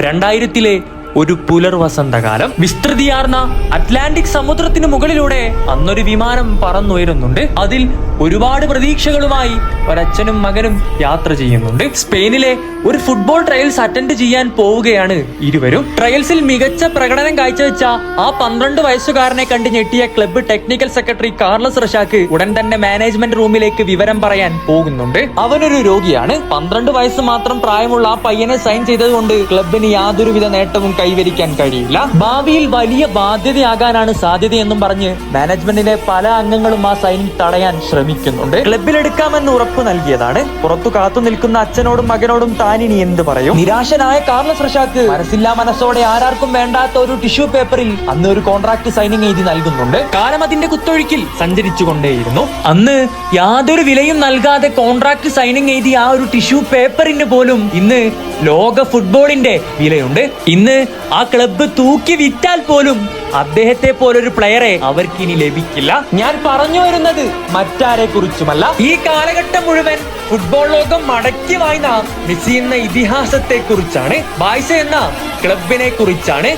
രണ്ടായിരത്തിലെ ഒരു പുലർവസന്തകാലം വിസ്തൃതിയാർന്ന അറ്റ്ലാന്റിക് സമുദ്രത്തിന് മുകളിലൂടെ അന്നൊരു വിമാനം പറന്നുയരുന്നുണ്ട്. അതിൽ ഒരുപാട് പ്രതീക്ഷകളുമായി ഒരച്ഛനും മകനും യാത്ര ചെയ്യുന്നുണ്ട്. സ്പെയിനിലെ ഒരു ഫുട്ബോൾ ട്രയൽസ് അറ്റൻഡ് ചെയ്യാൻ പോവുകയാണ് ഇരുവരും. ട്രയൽസിൽ മികച്ച പ്രകടനം കാഴ്ചവെച്ച ആ പന്ത്രണ്ട് വയസ്സുകാരനെ കണ്ട് ഞെട്ടിയ ക്ലബ്ബ് ടെക്നിക്കൽ സെക്രട്ടറി കാർലസ് റഷാക്ക് ഉടൻ തന്നെ മാനേജ്മെന്റ് റൂമിലേക്ക് വിവരം പറയാൻ പോകുന്നുണ്ട്. അവനൊരു രോഗിയാണ്. പന്ത്രണ്ട് വയസ്സ് മാത്രം പ്രായമുള്ള ആ പയ്യനെ സൈൻ ചെയ്തതുകൊണ്ട് ക്ലബിന് യാതൊരുവിധ നേട്ടവും കൈവരിക്കാൻ കഴിയില്ല. ഭാവിയിൽ വലിയ ബാധ്യതയാകാനാണ് സാധ്യതയെന്നും പറഞ്ഞ് മാനേജ്മെന്റിലെ പല അംഗങ്ങളും ആ സൈനിങ് തടയാൻ ശ്രമിക്കുന്നുണ്ട്. ക്ലബിലെടുക്കാമെന്ന് ഉറപ്പ് നൽകിയതാണ്. പുറത്തു കാത്തു നിൽക്കുന്ന അച്ഛനോടും മകനോടും താനിനി എന്ത് പറയും? നിരാശനായ കാർലസ് റഷാക്ക് മനസ്സില്ലാ മനസ്സോടെ ആരാർക്കും വേണ്ടാത്ത ഒരു ടിഷ്യൂ പേപ്പറിൽ അന്ന് ഒരു കോൺട്രാക്ട് സൈനിങ് എഴുതി നൽകുന്നുണ്ട്. കാലം അതിന്റെ കുത്തൊഴുക്കിൽ സഞ്ചരിച്ചു കൊണ്ടേയിരുന്നു അന്ന് യാതൊരു വിലയും നൽകാതെ കോൺട്രാക്ട് സൈനിങ് എഴുതിയ ആ ഒരു ടിഷ്യൂ പേപ്പറിന് പോലും ഇന്ന് ലോക ഫുട്ബോളിന്റെ വിലയുണ്ട്. ഇന്ന് ആ ക്ലബ്ബ് തൂക്കി വിറ്റാൽ പോലും അദ്ദേഹത്തെ പോലൊരു പ്ലെയറെ അവർക്ക് ഇനി ലഭിക്കില്ല. ഞാൻ പറഞ്ഞു വരുന്നത് മറ്റാരെ കുറിച്ചുമല്ല ഈ കാലഘട്ടം മുഴുവൻ ഫുട്ബോൾ ലോകം മടക്കി വായന മെസ്സി എന്ന ഇതിഹാസത്തെ കുറിച്ചാണ് ബായ്സ എന്ന ക്ലബിനെ കുറിച്ചാണ്.